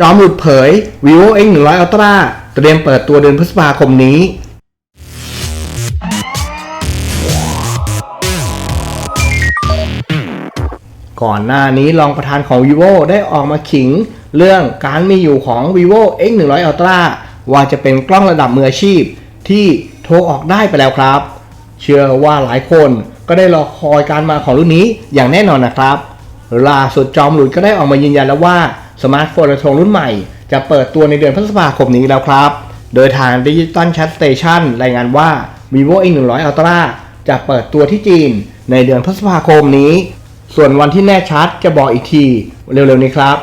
จอมหลุดเผย vivo x 1 0 0 ultra เตรียมเปิดตัวเดือนพฤษภาคมนี้ ก่อนหน้านี้รองประธานของ vivo ได้ออกมาขิง เรื่องการมีอยู่ของ vivo x 1 0 0 ultra ว่าจะเป็นกล้องระดับมืออาชีพ ที่โทรออกได้ไปแล้วครับ เชื่อว่าหลายคนก็ได้รอคอยการมาของรุ่นนี้อย่างแน่นอนนะครับ ล่าสุดจอมหลุดก็ได้ออกมายืนยันแล้วว่า สมาร์ทโฟนระทงรุ่นใหม่ จะเปิดตัวในเดือนพฤษภาคมนี้แล้วครับ โดยทาง Digital Chat Station รายงานว่า vivo x 1 0 0 ultra จะเปิดตัวที่จีนในเดือนพฤษภาคมนี้ ส่วนวันที่แน่ชัดจะบอกอีกทีเร็วๆนี้ครับ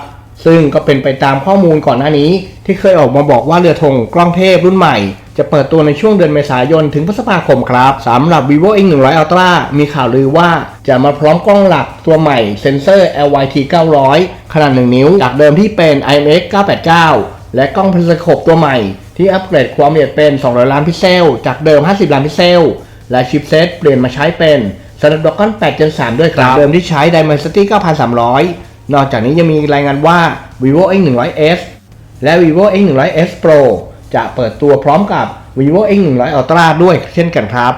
ซึ่งก็เป็นไปตามข้อมูลก่อนหน้านี้ ที่เคยออกมาบอกว่าเรือธงกล้องเทพรุ่นใหม่ จะเปิดตัวในช่วงเดือนเมษายนถึงพฤษภาคมครับสำหรับ vivo x 1 0 0 ultra มีข่าวลือว่าจะมาพร้อมกล้องหลักตัวใหม่เซ็นเซอร์ LYT 900 ขนาด 1 นิ้ว จากเดิมที่เป็น IMX 989 และกล้องเพนสโคปตัวใหม่ ที่อัปเกรดความละเอียดเป็น 200 ล้านพิกเซล จากเดิม 50 ล้านพิกเซล และชิปเซตเปลี่ยนมาใช้เป็น Snapdragon 8 Gen 3 ด้วยครับ เดิมที่ใช้ Dimensity 9300 นอกจากนี้ยังมีรายงานว่า vivo x 1 0 0 s และ vivo x 1 0 0 s pro จะเปิดตัวพร้อมกับ vivo x 1 0 0 ultra ด้วยเช่นกันครับ